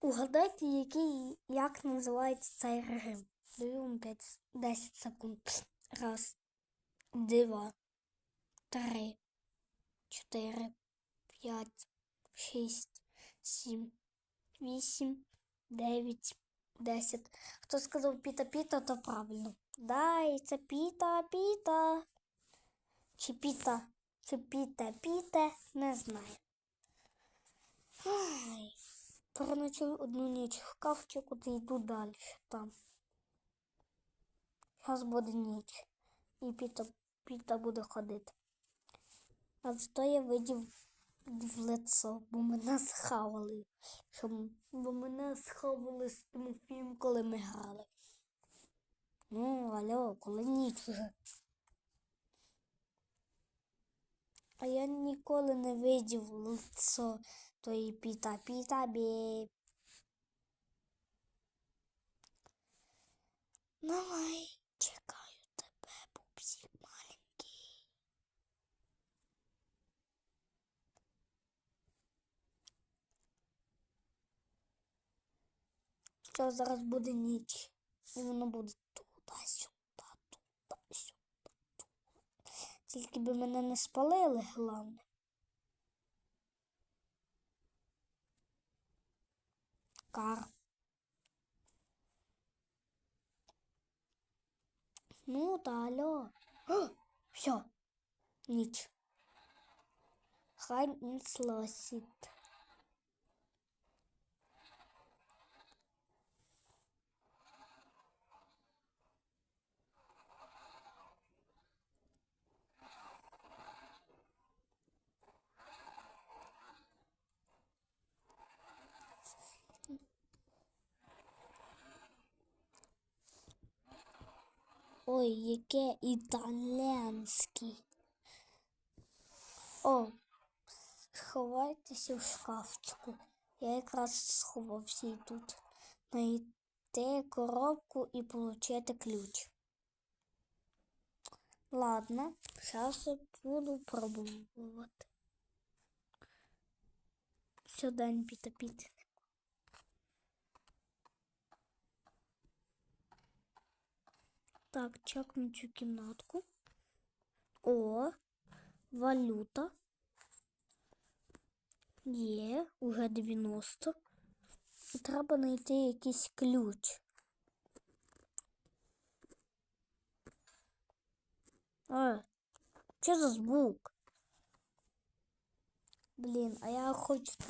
Угадайте, який, як називається цей режим. Даю вам 5, 10 секунд. Раз, два, три, чотири, п'ять, шість, сім, вісім, дев'ять, десять. Хто сказав піта-піта, то правильно. Да, і це піта-піта. Чи піта, чи піта-піта, не знаю. Ай, переночую одну ніч в кавчику та йду далі там. Зараз буде ніч. І піта, піта буде ходити. А зато я видів в лицо, бо мене схавали. Щоб, бо мене схавали з Тимофієм, коли ми грали. Ну, алло, коли ніч вже. А я ніколи не видів лицо тої піта піта бі. Давай, чекаю тебе, пупсик маленький. Що зараз буде ніч, і воно буде Тільки би мене не спалили, головне. Кар. Ну, та алло. О, все. Ніч. Хай не слосить. Ой, яке італійське. О, сховайтеся в шкафчику. Я якраз сховався і тут. Знайти коробку і отримати ключ. Ладно, зараз буду пробувати. Все, день піта-піти. Так, чекну цю кімнатку. О, валюта. Є, уже 90. І треба знайти якийсь ключ. А, що за звук? Блін, а я хочу там.